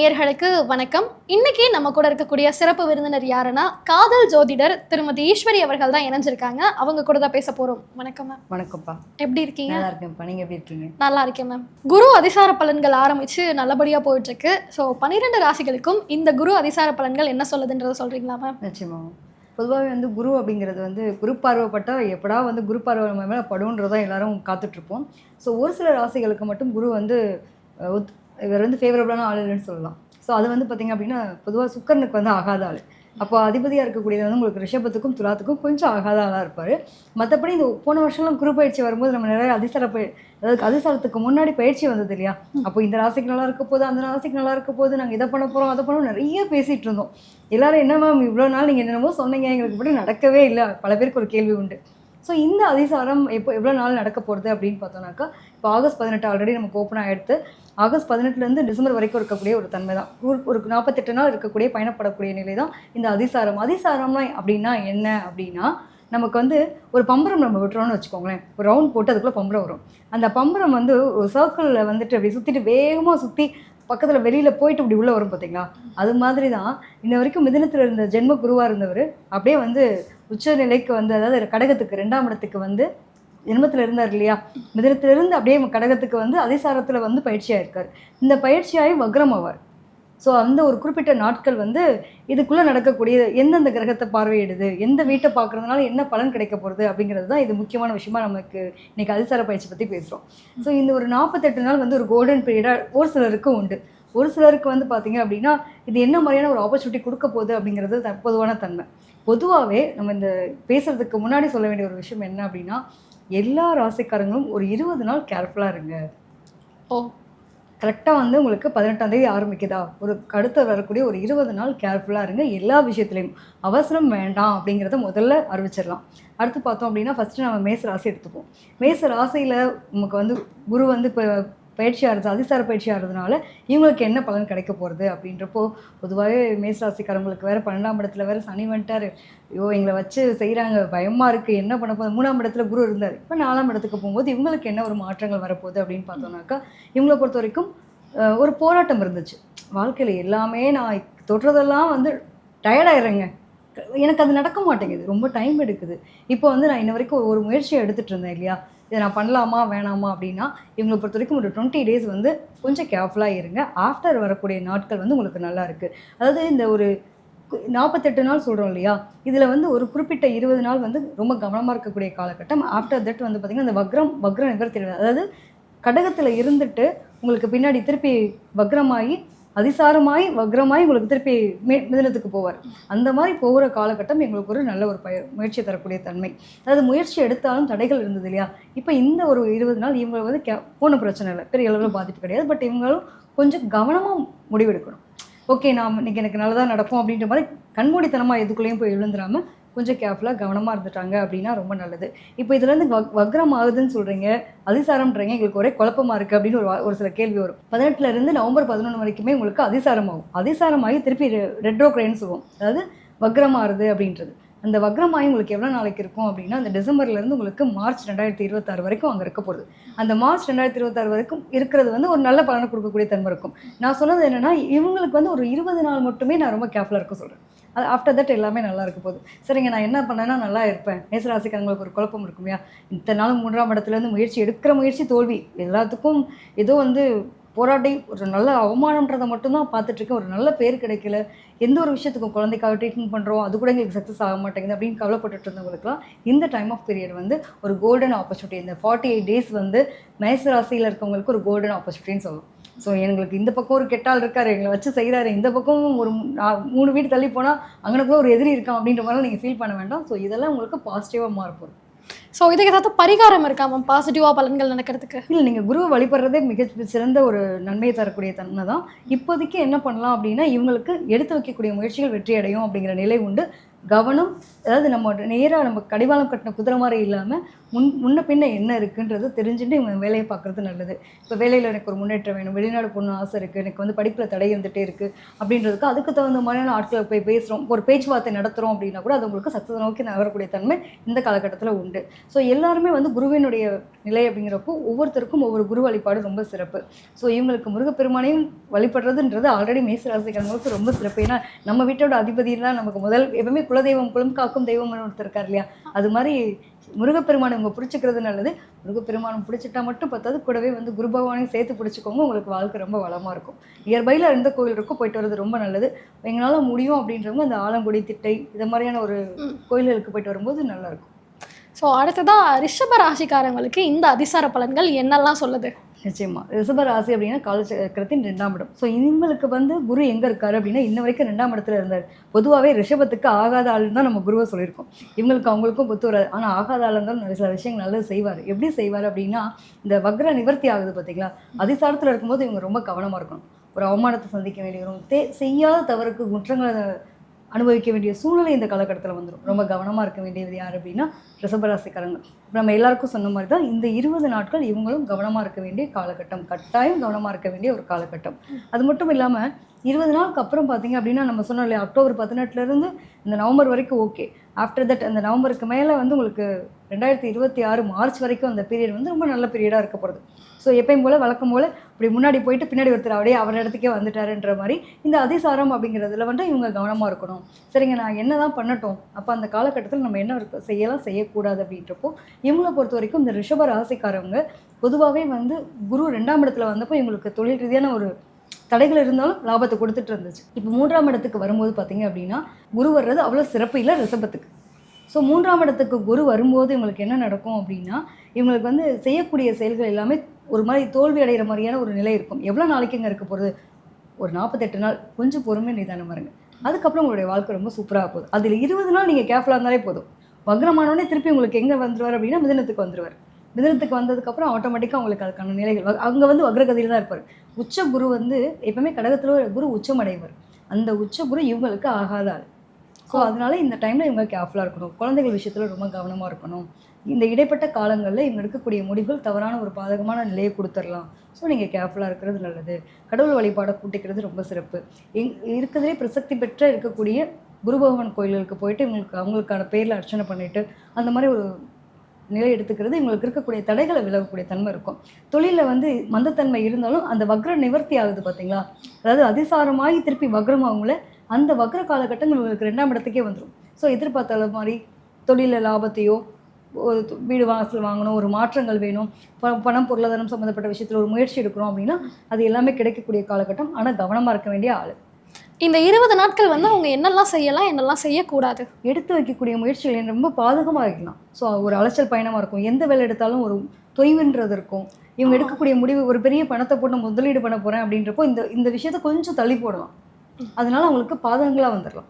நேயர்களுக்கு வணக்கம். இன்னைக்கு நம்ம கூட இருக்கக்கூடிய சிறப்பு விருந்தினர் யாருன்னா காதல் ஜோதிடர் திருமதி ஈஸ்வரி அவர்கள் தான் இணைஞ்சிருக்காங்க. அவங்க கூட தான் பேச போறோம். வணக்கம் மேம் வணக்கம்ப்பா. எப்படி இருக்கீங்க? நல்லா இருக்கேன்ப்பா நீங்க எப்படி இருக்கீங்க? நல்லா இருக்கேன் மேம் குரு அதிசார பலன்கள் ஆரம்பிச்சு நல்லபடியா போயிட்டு இருக்கு ஸோ பன்னிரெண்டு ராசிகளுக்கும் இந்த குரு அதிசார பலன்கள் என்ன சொல்லுதுன்றத சொல்றீங்களா மேம் நிச்சயமா. பொதுவாகவே வந்து குரு அப்படிங்கிறது வந்து குரு பார்வைப்பட்டா எப்படா வந்து குரு பார்வை நம்ம மேலே படுன்றதான் எல்லாரும் காத்துட்ருப்போம் ஸோ ஒரு சில ராசிகளுக்கு மட்டும் குரு வந்து இவர் வந்து ஃபேவரபுளான ஆள் இல்லைன்னு சொல்லலாம். ஸோ அது வந்து பார்த்திங்க அப்படின்னா பொதுவாக சுக்கரனுக்கு வந்து ஆகாத ஆள். அப்போ அதிபதியாக இருக்கக்கூடியது வந்து உங்களுக்கு ரிஷபத்துக்கும் துலாத்துக்கும் கொஞ்சம் ஆகாத ஆளாக இருப்பார். மற்றபடி இந்த போன வருஷம்லாம் குரு பயிற்சி வரும்போது நம்ம நிறைய அதிசார பய அதாவது அதிசாரத்துக்கு முன்னாடி பயிற்சி வந்தது இல்லையா? அப்போ இந்த ராசிக்கு நல்லா இருக்க போது அந்த ராசிக்கு நல்லா இருக்க போது நாங்கள் இதை பண்ண போகிறோம் அதை பண்ணோம் நிறைய பேசிகிட்டு இருந்தோம். எல்லாரும் என்ன மேம் இவ்வளோ நாள் நீங்கள் என்னென்னமோ சொன்னீங்க எங்களுக்கு இப்படி நடக்கவே இல்லை. பல பேருக்கு ஒரு கேள்வி உண்டு. ஸோ இந்த அதிசாரம் எப்போ எவ்வளோ நாள் நடக்க போகிறது அப்படின்னு பார்த்தோம்னாக்கா இப்போ ஆகஸ்ட் பதினெட்டு ஆல்ரெடி நமக்கு ஓப்பன் ஆகிடுத்து ஆகஸ்ட் பதினெட்டுலேருந்து டிசம்பர் வரைக்கும் இருக்கக்கூடிய ஒரு தன்மை தான். ஒரு ஒரு நாற்பத்தெட்டு நாள் இருக்கக்கூடிய பயணப்படக்கூடிய நிலை தான் இந்த அதிசாரம். அதிசாரம்னா அப்படின்னா என்ன அப்படின்னா நமக்கு வந்து ஒரு பம்பரம் நம்ம விட்டுறோம்னு வச்சுக்கோங்களேன். ஒரு ரவுண்ட் போட்டு அதுக்குள்ளே பம்பரம் வரும். அந்த பம்பரம் வந்து ஒரு சர்க்கிளில் வந்துட்டு அப்படி சுற்றிட்டு வேகமாக சுற்றி பக்கத்தில் வெளியில் போயிட்டு இப்படி உள்ளே வரும் பார்த்தீங்களா அது மாதிரி தான் இன்ன வரைக்கும் மிதனத்தில் இருந்த ஜென்ம குருவாக இருந்தவர் அப்படியே வந்து உச்ச நிலைக்கு வந்து அதாவது கடகத்துக்கு ரெண்டாம் இடத்துக்கு வந்து ஜென்மத்தில் இருந்தார் இல்லையா? மிதனத்திலிருந்து அப்படியே கடகத்துக்கு வந்து அதிசாரத்தில் வந்து பயிற்சியாக இருக்கார் இந்த பயிற்சியாகி வக்ரம் ஆவார். ஸோ அந்த ஒரு குறிப்பிட்ட நாட்கள் வந்து இதுக்குள்ளே நடக்கக்கூடிய எந்தெந்த கிரகத்தை பார்வையிடுது? எந்த வீட்டை பார்க்குறதுனால என்ன பலன் கிடைக்க போகிறது அப்படிங்கிறது தான் இது முக்கியமான விஷயமா நமக்கு இன்றைக்கி அதிசார பயிற்சி பற்றி பேசுகிறோம் ஸோ இந்த ஒரு நாற்பத்தெட்டு நாள் வந்து ஒரு கோல்டன் பீரியடாக ஒரு சிலருக்கும் உண்டு. ஒரு சிலருக்கு வந்து பார்த்தீங்க அப்படின்னா இது என்ன மாதிரியான ஒரு ஆப்பர்ச்சுனிட்டி கொடுக்க போகுது அப்படிங்கிறது பொதுவான தன்மை. பொதுவாகவே நம்ம இந்த பேசுறதுக்கு முன்னாடி சொல்ல வேண்டிய ஒரு விஷயம் என்ன அப்படின்னா எல்லா ராசிக்காரங்களும் ஒரு இருபது நாள் கேர்ஃபுல்லாக இருங்க. ஓ. கரெக்டாக வந்து உங்களுக்கு பதினெட்டாம் தேதி ஆரம்பிக்குதா? ஒரு அடுத்த வரக்கூடிய ஒரு இருபது நாள் கேர்ஃபுல்லாக இருங்க. எல்லா விஷயத்துலையும் அவசரம் வேண்டாம் அப்படிங்கிறத முதல்ல அறிவிச்சிடலாம் அடுத்து பார்த்தோம் அப்படின்னா ஃபஸ்ட்டு நம்ம மேச ராசி எடுத்துப்போம். மேச ராசியில் நமக்கு வந்து குரு வந்து இப்போ பயிற்சியாக ஆறுது அதிசார பயிற்சி இவங்களுக்கு என்ன பலன் கிடைக்க போகிறது அப்படின்றப்போ பொதுவாகவே மேசராசிக்காரங்களுக்கு வேறு பன்னெண்டாம் இடத்துல வேறு சனி வந்துட்டார். ஐயோ எங்களை வச்சு செய்கிறாங்க பயமாக இருக்குது என்ன பண்ண போகுது மூணாம் இடத்துல குரு இருந்தார். இப்போ நாலாம் இடத்துக்கு போகும்போது இவங்களுக்கு என்ன ஒரு மாற்றங்கள் வரப்போகுது அப்படின்னு பார்த்தோம்னாக்கா இவங்களை பொறுத்த வரைக்கும் ஒரு போராட்டம் இருந்துச்சு. வாழ்க்கையில் எல்லாமே நான் தொடுறதெல்லாம் வந்து டயர்டாயிடுறேங்க எனக்கு அது நடக்க மாட்டேங்குது. ரொம்ப டைம் எடுக்குது. இப்போ வந்து நான் இன்ன வரைக்கும் ஒரு முயற்சியை எடுத்துகிட்டு இருந்தேன் இல்லையா? இதை நான் பண்ணலாமா வேணாமா அப்படின்னா இவங்களை பொறுத்த வரைக்கும் ஒரு டுவெண்ட்டி டேஸ் வந்து கொஞ்சம் கேர்ஃபுல்லாக இருங்க. ஆஃப்டர் வரக்கூடிய நாட்கள் வந்து உங்களுக்கு நல்லா இருக்குது அதாவது இந்த ஒரு நாற்பத்தெட்டு நாள் சொல்கிறோம் இல்லையா? இதில் வந்து ஒரு குறிப்பிட்ட இருபது நாள் வந்து ரொம்ப கவனமாக இருக்கக்கூடிய காலகட்டம். ஆஃப்டர் தட் வந்து பார்த்திங்கன்னா இந்த வக்ரம் வக்ர நிவர்த்தி அதாவது கடகத்தில் இருந்துட்டு உங்களுக்கு பின்னாடி திருப்பி வக்ரமாகி அதிசாரமாய் வக்ரமாய் உங்களுக்கு திருப்பி மே மிதனத்துக்கு போவார். அந்த மாதிரி போகிற காலகட்டம் எங்களுக்கு ஒரு நல்ல ஒரு பய முயற்சி தரக்கூடிய தன்மை. அதாவது முயற்சி எடுத்தாலும் தடைகள் இருந்தது இல்லையா? இப்போ இந்த ஒரு இருபது நாள் இவங்க வந்து கே ஒன்றும் பிரச்சனை இல்லை. பெரிய அளவில் பாதிப்பு கிடையாது. பட் இவங்களும் கொஞ்சம் கவனமாக முடிவெடுக்கணும். ஓகே நான் இன்னைக்கு எனக்கு நல்லதாக நடக்கும் அப்படின்ற மாதிரி கண்மூடித்தனமாக எதுக்குள்ளேயும் போய் விழுந்துடாமல் கொஞ்சம் கேர்ஃபுல்லாக கவனமாக இருந்துட்டாங்க அப்படின்னா ரொம்ப நல்லது. இப்போ இதுலேருந்து வக் வக்ரம் ஆகுதுன்னு சொல்கிறீங்க அதிசாரம்ன்றீங்க எங்களுக்கு ஒரே குழப்பமா இருக்குது அப்படின்னு ஒரு வா- ஒரு சில கேள்வி வரும். பதினெட்டுலேருந்து நவம்பர் பதினொன்று வரைக்குமே உங்களுக்கு அதிசாரம் ஆகும். அதிசாரமாகி திருப்பி ரெட்ரோக்ரைன்னு சொல்லுவோம். அதாவது வக்ரமாகுது அப்படின்றது. அந்த வக்ரமாயி உங்களுக்கு எவ்வளோ நாளைக்கு இருக்கும் அப்படின்னா அந்த டிசம்பர்லேருந்து உங்களுக்கு மார்ச் ரெண்டாயிரத்தி இருபத்தாறு வரைக்கும் அங்கே இருக்க போகுது. அந்த மார்ச் ரெண்டாயிரத்தி இருபத்தாறு வரைக்கும் இருக்கிறது வந்து ஒரு நல்ல பலனை கொடுக்கக்கூடிய தன்மை இருக்கும். நான் சொன்னது என்னென்னா இவங்களுக்கு வந்து ஒரு இருபது நாள் மட்டுமே நான் ரொம்ப கேர்ஃபுல்லாக இருக்க சொல்கிறேன் அது ஆஃப்டர் தட் எல்லாமே நல்லா இருக்க போகுது. சரிங்க நான் என்ன பண்ணேன்னா நல்லா இருப்பேன். மேசராசிக்காரங்களுக்கு ஒரு குழப்பம் இருக்கும் இல்லையா? இத்தனை நாள் மூன்றாம் இடத்துலேருந்து முயற்சி எடுக்கிற முயற்சி தோல்வி. எல்லாத்துக்கும் ஏதோ வந்து போராட்டி ஒரு நல்ல அவமானன்றதை மட்டும்தான் பார்த்துட்ருக்கேன் ஒரு நல்ல பேர் கிடைக்கல. எந்த ஒரு விஷயத்துக்கும் குழந்தைக்காக ட்ரீட்மெண்ட் பண்ணுறோம் அது கூட எங்களுக்கு சக்ஸஸ் ஆக மாட்டேங்குது அப்படின்னு கவலைப்பட்டுட்டு இருந்தவங்களுக்குலாம் இந்த டைம் ஆஃப் பீரியட் வந்து ஒரு கோல்டன் ஆப்பர்ச்சுனிட்டி இந்த ஃபார்ட்டி எயிட் டேஸ் வந்து மேசராசியில் இருக்கவங்களுக்கு ஒரு கோல்டன் ஆப்பர்ச்சுனிட்டின்னு சொல்லுவோம். ஸோ எங்களுக்கு இந்த பக்கம் ஒரு கெட்டால் இருக்காரு எங்களை வச்சு செய்கிறாரு இந்த பக்கம் ஒரு மூணு வீடு தள்ளி போனால் அங்கனக்குள்ள ஒரு எதிரி இருக்கான் அப்படின்ற மாதிரிலாம் நீங்கள் ஃபீல் பண்ண வேண்டாம். ஸோ இதெல்லாம் உங்களுக்கு பாசிட்டிவாக மாறப்போகுது ஸோ இதுக்கு ஏதாவது பரிகாரம் இருக்கா மேம் பாசிட்டிவாக பலன்கள் நடக்கிறதுக்கு? இல்லை நீங்கள் குருவை வழிபடுறதே மிக சிறந்த ஒரு நன்மையை தரக்கூடிய தன்மை தான் இப்போதைக்கு என்ன பண்ணலாம் அப்படின்னா இவங்களுக்கு எடுத்து வைக்கக்கூடிய முயற்சிகள் வெற்றி அடையும் அப்படிங்கிற நிலை உண்டு. கவனம் அதாவது நம்ம நேராக நம்ம கடிவாளம் கட்டின குதிரை மாதிரி இல்லாமல் முன் முன்ன பின்ன என்ன இருக்குன்றது தெரிஞ்சுட்டு இவங்க வேலையை பார்க்குறது நல்லது. இப்போ வேலையில் எனக்கு ஒரு முன்னேற்றம் வேணும் வெளிநாடு போகணும்னு ஆசை இருக்குது எனக்கு வந்து படிப்பில் தடை இருந்துகிட்டே இருக்குது அப்படின்றதுக்கு அதுக்கு தகுந்த மாதிரியான ஆட்களை போய் பேசுகிறோம் ஒரு பேச்சுவார்த்தை நடத்துகிறோம் அப்படின்னா கூட அது உங்களுக்கு சக்ஸஸ் நோக்கி நகரக்கூடிய தன்மை இந்த காலகட்டத்தில் உண்டு. ஸோ எல்லாருமே வந்து குருவினுடைய நிலை அப்படிங்கிறப்போ ஒவ்வொருத்தருக்கும் ஒவ்வொரு குரு வழிபாடு ரொம்ப சிறப்பு. ஸோ இவங்களுக்கு முருகப்பெருமானையும் வழிபடுறதுன்றது ஆல்ரெடி மேசராசிக்காரங்களுக்கு ரொம்ப சிறப்பு. ஏன்னா நம்ம வீட்டோட அதிபதி தான் நமக்கு முதல் எப்பவுமே குலதெய்வம் குலம் காக்கும் தெய்வம்னு ஒருத்தர் இருக்கார் இல்லையா? அது மாதிரி முருகப்பெருமானை இவங்க பிடிச்சிக்கிறது நல்லது. முருகப்பெருமானம் பிடிச்சிட்டா மட்டும் பத்தாது. கூடவே வந்து குரு பகவானையும் சேர்த்து பிடிச்சிக்கோங்க. உங்களுக்கு வாழ்க்கை ரொம்ப வளமாக இருக்கும். நியர்பையில் எந்த கோயில் இருக்கோ போயிட்டு வர்றது ரொம்ப நல்லது. எங்களால் முடியும் அப்படின்றவங்க அந்த ஆலங்குடி திட்டை இது மாதிரியான ஒரு. கோயில்களுக்கு போயிட்டு வரும்போது நல்லா இருக்கும். ஸோ அடுத்ததாக ரிஷப ராசிக்காரங்களுக்கு இந்த அதிசார பலன்கள் என்னெல்லாம் சொல்லுது? நிச்சயமா. ரிஷப ராசி அப்படின்னா காலச்சக்கரத்தின் ரெண்டாம் இடம். ஸோ இவங்களுக்கு வந்து குரு எங்கே இருக்காரு அப்படின்னா இன்ன வரைக்கும் ரெண்டாம் இடத்துல இருந்தார். பொதுவாகவே ரிஷபத்துக்கு ஆகாத ஆளுன்னு தான் நம்ம குருவை சொல்லியிருக்கோம். இவங்களுக்கு அவங்களுக்கும் பொத்து வராது. ஆனால் ஆகாத ஆள் இருந்தாலும் நிறைய சில விஷயங்கள் நல்லது செய்வார். எப்படி செய்வார் அப்படின்னா இந்த வக்ர நிவர்த்தி ஆகுது பார்த்தீங்களா அதிசாரத்தில் இருக்கும்போது இவங்க ரொம்ப கவனமாக இருக்கணும். ஒரு அவமானத்தை சந்திக்க வேண்டி வரும். தே செய்யாத தவறுக்கு குற்றங்களை அனுபவிக்க வேண்டிய சூழ்நிலை இந்த காலகட்டத்தில் வந்துடும் ரொம்ப கவனமாக இருக்க வேண்டியது யார் அப்படின்னா ரிஷபராசிக்காரங்க. இப்போ நம்ம எல்லாருக்கும் சொன்ன மாதிரி தான் இந்த இருபது நாட்கள் இவங்களும் கவனமாக இருக்க வேண்டிய காலகட்டம். கட்டாயம் கவனமாக இருக்க வேண்டிய ஒரு காலகட்டம். அது மட்டும் இல்லாமல் இருபது நாளுக்கு அப்புறம் பார்த்தீங்க அப்படின்னா நம்ம சொன்னோம் இல்லையா அக்டோபர் பதினெட்டுலேருந்து இந்த நவம்பர் வரைக்கும் ஓகே. ஆஃப்டர் தட் அந்த நவம்பருக்கு மேலே வந்து உங்களுக்கு ரெண்டாயிரத்தி இருபத்தி ஆறு மார்ச் வரைக்கும் அந்த பீரியட் வந்து ரொம்ப நல்ல பீரியடாக இருக்க போகிறது ஸோ எப்பயும் போல் வழக்கம் போல் இப்படி முன்னாடி போயிட்டு பின்னாடி ஒருத்தர் அப்படியே அவர் இடத்துக்கே வந்துட்டாருன்ற மாதிரி இந்த அதிசாரம் அப்படிங்கிறதுல வந்து இவங்க கவனமாக இருக்கணும். சரிங்க நான் என்ன தான் பண்ணட்டும் அப்போ அந்த காலகட்டத்தில் நம்ம என்ன செய்யலாம் செய்யக்கூடாது அப்படின்றப்போ இவங்களை பொறுத்த வரைக்கும் இந்த ரிஷப ராசிக்காரவங்க பொதுவாகவே வந்து குரு ரெண்டாம் இடத்துல வந்தப்போ இவங்களுக்கு தொழில் ரீதியான ஒரு தடைகள் இருந்தாலும் லாபத்தை கொடுத்துட்டு இருந்துச்சு. இப்போ மூன்றாம் இடத்துக்கு வரும்போது பார்த்தீங்க அப்படின்னா குரு வர்றது அவ்வளோ சிறப்பு இல்லை ரிஷபத்துக்கு. ஸோ மூன்றாம் இடத்துக்கு குரு வரும்போது இவங்களுக்கு என்ன நடக்கும் அப்படின்னா இவங்களுக்கு வந்து செய்யக்கூடிய செயல்கள் எல்லாமே ஒரு மாதிரி தோல்வி அடைகிற மாதிரியான ஒரு நிலை இருக்கும். எவ்வளோ நாளைக்குங்க இருக்க போகிறது ஒரு நாற்பத்தெட்டு நாள். கொஞ்சம் பொறுமை நிதானம் இருங்க அதுக்கப்புறம் உங்களுடைய வாழ்க்கை ரொம்ப சூப்பராக போகுது. அதில் இருபது நாள் நீங்கள் கேர்ஃபுல்லாக இருந்தாலே போதும். வக்ரமானோடனே திருப்பி உங்களுக்கு எங்கே வந்துடுவார் அப்படின்னா மிதனத்துக்கு வந்துடுவார் மிதனத்துக்கு வந்ததுக்கப்புறம் ஆட்டோமேட்டிக்காக உங்களுக்கு அதுக்கான நிலைகள் அங்கே வந்து வக்ரகதியில் தான் இருப்பார். உச்ச குரு வந்து எப்பவுமே கடகத்தில் குரு உச்சமடைவர். அந்த உச்ச குரு இவங்களுக்கு ஆகாத ஆள். ஸோ அதனால இந்த டைமில் இவங்க கேர்ஃபுல்லாக இருக்கணும். குழந்தைகள் விஷயத்தில் ரொம்ப கவனமாக இருக்கணும். இந்த இடைப்பட்ட காலங்களில் இவங்க எடுக்கக்கூடிய முடிவுகள் தவறான ஒரு பாதகமான நிலையை கொடுத்துடலாம். ஸோ நீங்கள் கேர்ஃபுல்லாக இருக்கிறது நல்லது. கடவுள் வழிபாடை கூட்டிக்கிறது ரொம்ப சிறப்பு. எங் இருக்கிறதுலே பிரசக்தி பெற்ற இருக்கக்கூடிய குரு பகவான் கோயில்களுக்கு போயிட்டு இவங்களுக்கு அவங்களுக்கான பேரில் அர்ச்சனை பண்ணிவிட்டு அந்த மாதிரி ஒரு நிலை எடுத்துக்கிறது இவங்களுக்கு இருக்கக்கூடிய தடைகளை விலகக்கூடிய தன்மை இருக்கும். தொழிலில் வந்து மந்தத்தன்மை இருந்தாலும் அந்த வக்ர நிவர்த்தி ஆகுது பார்த்தீங்களா அதாவது அதிசாரமாகி திருப்பி வக்ரமாகவுங்கள அந்த வக்ர காலகட்டங்கள் உங்களுக்கு ரெண்டாம் இடத்துக்கே வந்துடும் ஸோ எதிர்பார்த்த மாதிரி தொழிலில் லாபத்தையோ ஒரு வீடு வாசல் வாங்கணும் ஒரு மாற்றங்கள் வேணும் பணம் பொருளாதாரம் சம்மந்தப்பட்ட விஷயத்தில் ஒரு முயற்சி எடுக்கிறோம் அப்படின்னா அது எல்லாமே கிடைக்கக்கூடிய காலகட்டம். ஆனால் கவனமாக இருக்க வேண்டிய ஆள். இந்த இருபது நாட்கள் வந்து அவங்க என்னெல்லாம் செய்யலாம் என்னெல்லாம் செய்யக்கூடாது? எடுத்து வைக்கக்கூடிய முயற்சிகள் ரொம்ப பாதகமாக இருக்கலாம் ஸோ ஒரு அலைச்சல் பயணமாக இருக்கும். எந்த வேலை எடுத்தாலும் ஒரு தொய்வுன்றது இருக்கும். இவங்க எடுக்கக்கூடிய முடிவு ஒரு பெரிய பணத்தை போட்டு முதலீடு பண்ண போகிறேன் அப்படின்றப்போ இந்த இந்த விஷயத்த கொஞ்சம் தள்ளி போடலாம். அதனால அவங்களுக்கு பாதகங்களாக வந்துடலாம்